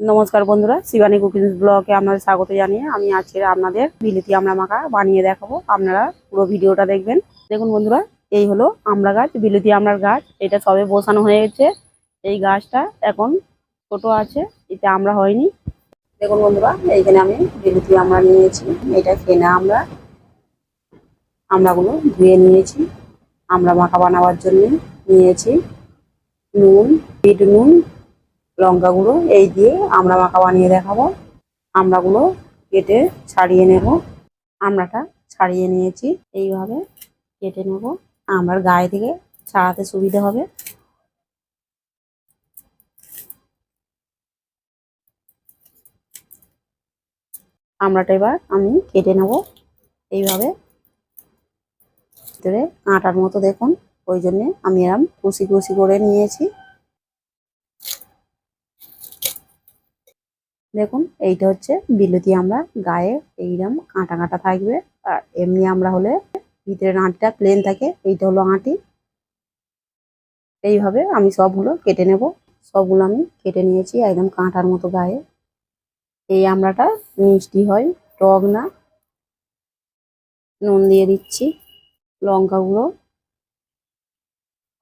নমস্কার বন্ধুরা, শিবানী কুকিংস ব্লগে আপনাদের স্বাগত জানিয়ে আমি আজকে আপনাদের বিলিতি আমড়া মাখা বানিয়ে দেখাবো। আপনারা পুরো ভিডিওটা দেখবেন। দেখুন বন্ধুরা, এই হলো আমড়া গাছ, বিলেতি আমড়ার গাছ। এটা সবে বসানো হয়ে গেছে। এই গাছটা এখন ছোট আছে, এতে আমরা হয়নি। দেখুন বন্ধুরা, এইখানে আমি বিলেতি আমড়া নিয়েছি, এটা কেনা আমরা আমড়াগুলো ধুয়ে নিয়েছি আমড়া মাখা বানাবার জন্য নিয়েছি। নুন, বিট নুন লঙ্কা গুঁড়ো এই দিয়ে আমরা মাখা বানিয়ে দেখাবো। আমড়াগুলো কেটে ছাড়িয়ে নেব। আমড়াটা ছাড়িয়ে নিয়েছি। এইভাবে কেটে নেব। আমড়ার গায়ে থেকে ছাড়াতে সুবিধা হবে। আমড়াটা এবার আমি কেটে নেব। এইভাবে ভিতরে কাঁটার মতো দেখুন। ওই জন্যে আমি এরম কুচি কুচি করে নিয়েছি। দেখুন, এইটা হচ্ছে বিলেতি আমরা গায়ে এইরকম কাঁটা কাঁটা থাকবে। আর এমনি আমরা হলে ভিতরের আঁটিটা প্লেন থাকে, এইটা হলো আঁটি। এইভাবে আমি সবগুলো কেটে নেব। সবগুলো আমি কেটে নিয়েছি একদম কাঁটার মতো গায়ে। এই আমড়াটা মিষ্টি হয়, টক না। নুন দিয়ে দিচ্ছি লঙ্কা গুঁড়ো।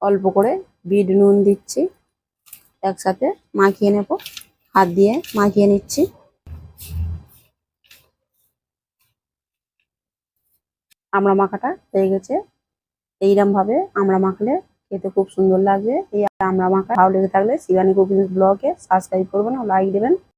অল্প করে বিট নুন দিচ্ছি। একসাথে মাখিয়ে নেব। হাত দিয়ে মাখিয়ে নিচ্ছি। আমরা মাখাটা হয়ে গেছে। এইরকম ভাবে আমরা মাখলে খেতে খুব সুন্দর লাগবে। এই আমরা মাখা ভালো লেগে থাকলে শিবানী কুকিং ব্লগে সাবস্ক্রাইব করবেন লাইক দেবেন।